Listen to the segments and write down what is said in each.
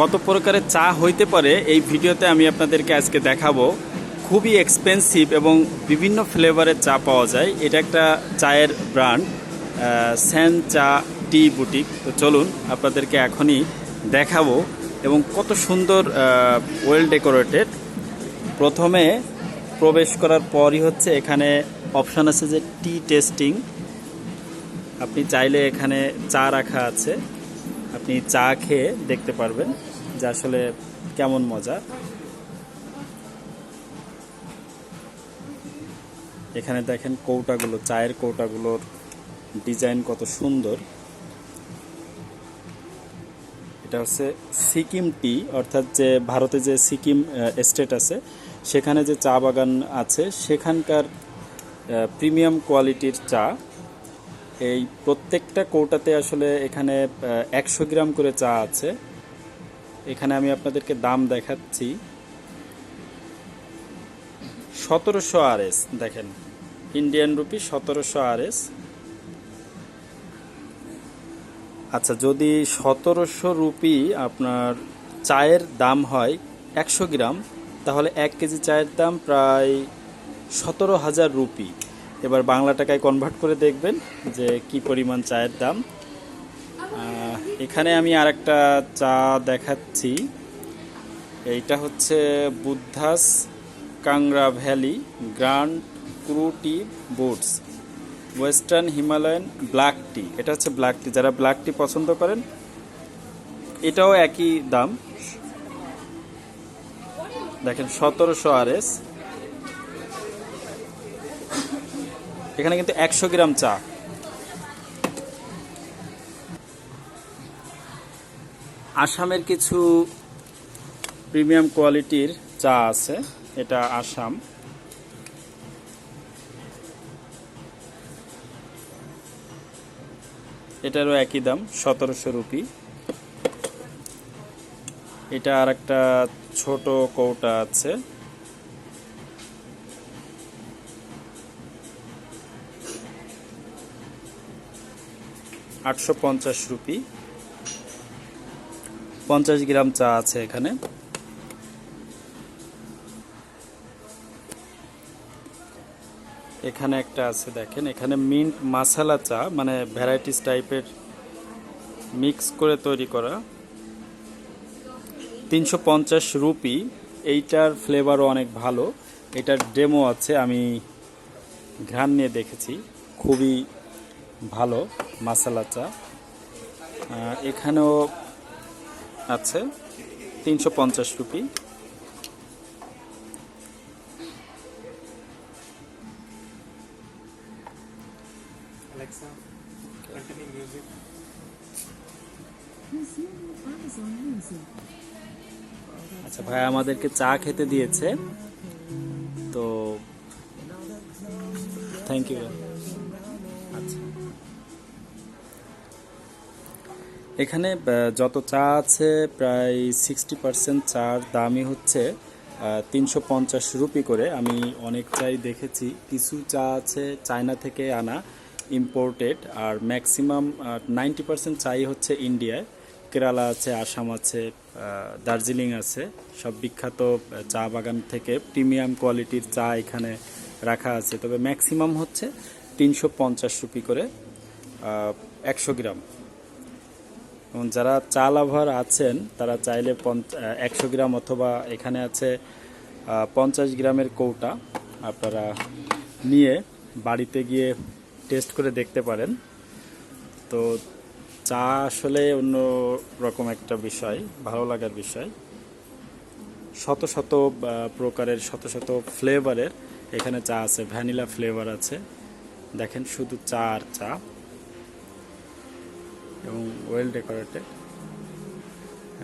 কত প্রকারের চা হইতে পারে এই ভিডিওতে আমি আপনাদেরকে আজকে দেখাবো। খুবই এক্সপেন্সিভ এবং বিভিন্ন ফ্লেভারের চা পাওয়া যায়। এটা একটা চায়ের ব্র্যান্ড স্যান চা টি বুটিক তো চলুন আপনাদেরকে এখনই দেখাবো এবং কত সুন্দর ওয়েল ডেকোরেটেড প্রথমে প্রবেশ করার পরই হচ্ছে এখানে অপশান আছে যে টি টেস্টিং আপনি চাইলে এখানে চা রাখা আছে। আপনি চা খেয়ে দেখতে পারবেন যে আসলে কেমন মজা। এখানে দেখেন কৌটাগুলো, চায়ের কৌটাগুলোর ডিজাইন কত সুন্দর। এটা হচ্ছে সিকিম টি, অর্থাৎ যে ভারতে যে সিকিম স্টেট আছে, সেখানে যে চা বাগান আছে, সেখানকার প্রিমিয়াম কোয়ালিটির চা এই প্রত্যেকটা কৌটাতে আসলে এখানে একশো গ্রাম করে চা আছে। এখানে আমি আপনাদেরকে দাম দেখাচ্ছি। সতেরোশো আর এস দেখেন। ইন্ডিয়ান রুপি সতেরোশো আর এস আচ্ছা যদি সতেরোশো রুপি আপনার চায়ের দাম হয় একশো গ্রাম, তাহলে এক কেজি চায়ের দাম প্রায় সতেরো হাজার রুপি। এবার বাংলা টাকায় কনভার্ট করে দেখবেন যে কি পরিমাণ চায়ের দাম। এখানে আমি আরেকটা চা দেখাচ্ছি। এইটা হচ্ছে বুদ্ধাস কাংরা ভ্যালি গ্র্যান্ড ক্রুটি বুটস, ওয়েস্টার্ন হিমালয়ান ব্ল্যাক টি। এটা হচ্ছে ব্ল্যাক টি। যারা ব্ল্যাক টি পছন্দ করেন, এটাও একই দাম। দেখেন, সতেরোশো আর এস এখানে কিন্তু একশো গ্রাম চা। আসামের কিছু প্রিমিয়াম কোয়ালিটির চা আছে, এটা আসাম। এটারও একই দাম, সতেরোশো রুপি। এটা আর একটা ছোট কৌটা আছে। আটশো পঞ্চাশ রুপি। পঞ্চাশ গ্রাম চা আছে এখানে। এখানে একটা আছে দেখেন, এখানে মিন্ট মাসালা চা মানে ভ্যারাইটিস টাইপের মিক্স করে তৈরি করা। তিনশো পঞ্চাশ রুপি, এইটার ফ্লেভারও অনেক ভালো। এটার ডেমো আছে, আমি ঘ্রাণ নিয়ে দেখেছি। খুবই ভালো মাসালা চা। এখানেও আছে তিনশো পঞ্চাশ রুপি. আচ্ছা ভাই আমাদেরকে চা খেতে দিয়েছে। তো থ্যাংক ইউ আচ্ছা। এখানে যত চা আছে প্রায় সিক্সটি পার্সেন্ট চার দামই হচ্ছে তিনশো পঞ্চাশ রুপি করে। আমি অনেক চাই দেখেছি। কিছু চা আছে চায়না থেকে আনা ইম্পোর্টেড আর ম্যাক্সিমাম নাইনটি পার্সেন্ট চাই হচ্ছে ইন্ডিয়ায় কেরালা আছে, আসাম আছে দার্জিলিং আছে, সব বিখ্যাত চা বাগান থেকে প্রিমিয়াম কোয়ালিটির চা এখানে রাখা আছে। তবে ম্যাক্সিমাম হচ্ছে তিনশো পঞ্চাশ রুপি করে একশো গ্রাম। এবং যারা চা লাভার আছেন, তারা চাইলে একশো গ্রাম অথবা এখানে আছে পঞ্চাশ গ্রামের কৌটা আপনারা নিয়ে বাড়িতে গিয়ে টেস্ট করে দেখতে পারেন। তো চা আসলে অন্য রকম একটা বিষয়, ভালো লাগার বিষয়। শত শত প্রকারের, শত শত ফ্লেভারের এখানে চা আছে, ভ্যানিলা ফ্লেভার আছে। দেখেন শুধু চা আর চা। এবং ওয়েল ডেকোরেটেড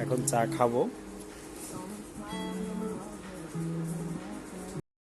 এখন চা খাব।